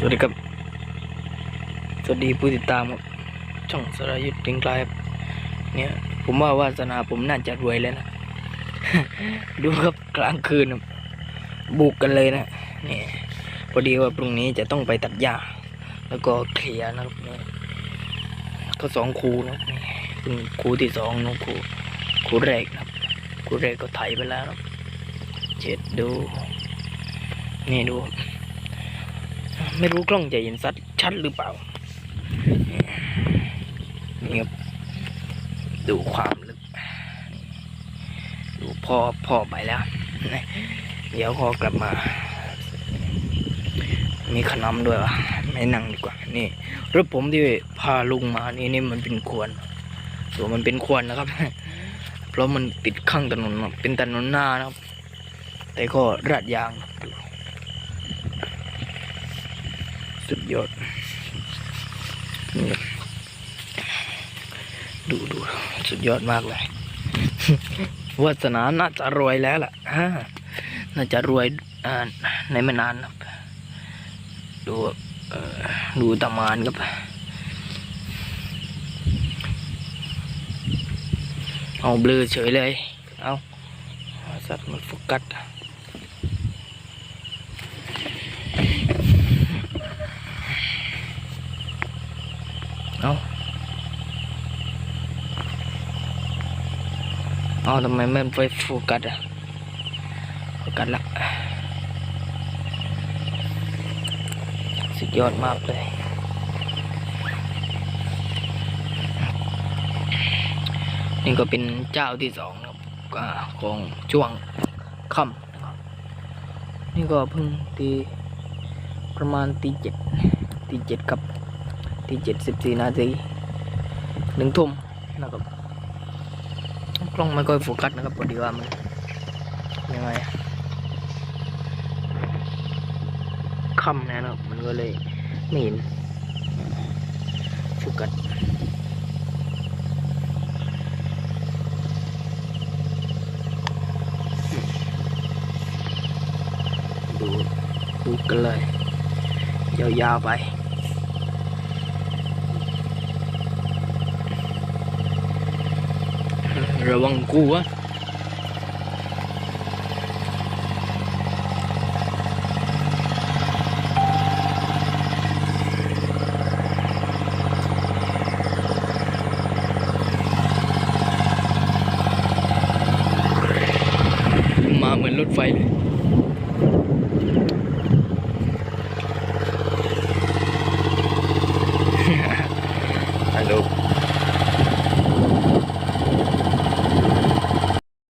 สวัสดีครับ สวัสดีผู้ติดตามครับช่องสรายุทธ์ถึงไกลครับเนี่ยผมว่าวาสนาผมน่าจะรวยแล้วนะ ดูครับกลางคืนบุกกันเลยนะนี่พอดีว่าพรุ่งนี้จะต้องไปตัดหญ้า แล้วก็เคลียร์นะครับเนี่ยก็สองครูนะครับนี่เพิ่งครูที่สองน้องครูครูแรกนะครับครูแรกก็ไถไปแล้วนะเจ็ดดู นี่ดู ไม่รู้กล้องจะเห็นชัดชัดหรือเปล่านี่ครับดูความลึก ดูพ่อพ่อไปแล้ว เดี๋ยวพอกลับมา มีขนมด้วยวะไม่นั่งดีกว่า นี่รถผมที่พาลุงมานี่นี่มันเป็นควรตัวมันเป็นควรนะครับ เพราะมันติดข้างถนนเป็นถนนหน้านะครับ แต่ก็ราดยางดู สุดยอดนี่ครับดูดูสุดยอดมากเลยวาสนาน่าจะรวยแล้วล่ะฮะน่าจะรวยอ่าในไม่นานครับดูเอ่อดูตามานครับเอาเบลอเฉยเลย เอาสัตว์มันโฟกัส เอา เอาทำไมไม่ไปโฟกัสอะโฟกัสละสุดยอดมากเลย นี่ก็เป็นเจ้าที่สองครับของช่วงค่ำนี่ก็เพิ่งตีประมาณตีเจ็ดตีเจ็ดกับตีเจ็ดสิบสี่นาทีหนึ่งทุ่มนะครับ ล้องไม่ค่อยโฟกัสนะครับพอดีว่ามันยังไงค่ำนะครับ มันก็เลยไม่เห็นโฟกัสดูดูกันเลยยาวๆไป rawang ku ah. mà mình lốt phải Hello